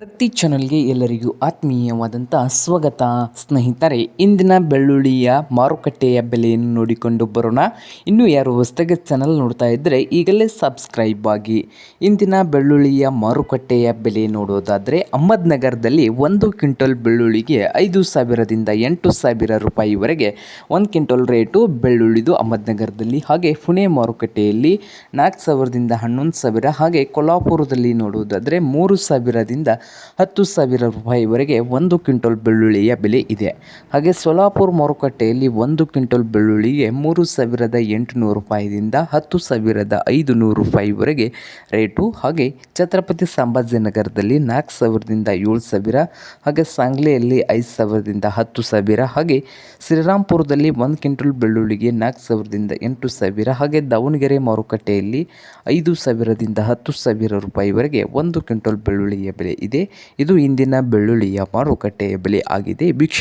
ಪ್ರತಿ ಚಾನಲ್ಗೆ ಎಲ್ಲರಿಗೂ ಆತ್ಮೀಯವಾದಂಥ ಸ್ವಾಗತ. ಸ್ನೇಹಿತರೆ, ಇಂದಿನ ಬೆಳ್ಳುಳ್ಳಿಯ ಮಾರುಕಟ್ಟೆಯ ಬೆಲೆಯನ್ನು ನೋಡಿಕೊಂಡು ಬರೋಣ. ಇನ್ನೂ ಯಾರು ಹೊಸದಾಗಿ ಚಾನಲ್ ನೋಡ್ತಾ ಇದ್ದರೆ ಈಗಲೇ ಸಬ್ಸ್ಕ್ರೈಬ್ ಆಗಿ. ಇಂದಿನ ಬೆಳ್ಳುಳ್ಳಿಯ ಮಾರುಕಟ್ಟೆಯ ಬೆಲೆ ನೋಡೋದಾದರೆ ಅಹಮದ್ನಗರದಲ್ಲಿ ಒಂದು ಕ್ವಿಂಟಲ್ ಬೆಳ್ಳುಳ್ಳಿಗೆ ಐದು ಸಾವಿರದಿಂದ ಎಂಟು ಸಾವಿರ ರೂಪಾಯಿವರೆಗೆ ಒಂದು ಕ್ವಿಂಟಲ್ ರೇಟು ಬೆಳ್ಳುಳ್ಳಿದು ಅಹಮದ್ನಗರದಲ್ಲಿ ಹಾಗೆ ಪುಣೆ ಮಾರುಕಟ್ಟೆಯಲ್ಲಿ ನಾಲ್ಕು ಸಾವಿರದಿಂದ ಹನ್ನೊಂದು ಸಾವಿರ ಹಾಗೆ ಕೊಲ್ಲಾಪುರದಲ್ಲಿ ನೋಡೋದಾದರೆ ಮೂರು ಸಾವಿರದಿಂದ ಹತ್ತು ಸಾವಿರ ರೂಪಾಯಿವರೆಗೆ ಒಂದು ಕ್ವಿಂಟಲ್ ಬೆಳ್ಳುಳ್ಳಿಯ ಬೆಲೆ ಇದೆ. ಹಾಗೆ ಸೋಲಾಪುರ ಮಾರುಕಟ್ಟೆಯಲ್ಲಿ ಒಂದು ಕ್ವಿಂಟಲ್ ಬೆಳ್ಳುಳ್ಳಿಗೆ ಮೂರು ಸಾವಿರದ ಎಂಟುನೂರು ರೂಪಾಯಿದಿಂದ ಹತ್ತು ಸಾವಿರದ ಐದು ನೂರು ರೂಪಾಯಿವರೆಗೆ ರೇಟು. ಹಾಗೆ ಛತ್ರಪತಿ ಸಂಭಾಜಿನಗರದಲ್ಲಿ ನಾಲ್ಕು ಸಾವಿರದಿಂದ ಏಳು ಸಾವಿರ, ಹಾಗೆ ಸಾಂಗ್ಲಿಯಲ್ಲಿ ಐದು ಸಾವಿರದಿಂದ ಹತ್ತು ಸಾವಿರ, ಹಾಗೆ ಶ್ರೀರಾಮ್ಪುರದಲ್ಲಿ ಒಂದು ಕ್ವಿಂಟಲ್ ಬೆಳ್ಳುಳ್ಳಿಗೆ ನಾಲ್ಕು ಸಾವಿರದಿಂದ ಎಂಟು ಸಾವಿರ, ಹಾಗೆ ದಾವಣಗೆರೆ ಮಾರುಕಟ್ಟೆಯಲ್ಲಿ ಐದು ಸಾವಿರದಿಂದ ಹತ್ತು ಸಾವಿರ ರೂಪಾಯಿವರೆಗೆ ಒಂದು ಕ್ವಿಂಟಲ್ ಬೆಳ್ಳುಳ್ಳಿಯ ಬೆಲೆ ಇದೆ. ಇದು ಇಂದಿನ ಬೆಳ್ಳುಳ್ಳಿಯ ಮಾರುಕಟ್ಟೆಯ ಬೆಲೆ ಆಗಿದೆ. ವೀಕ್ಷ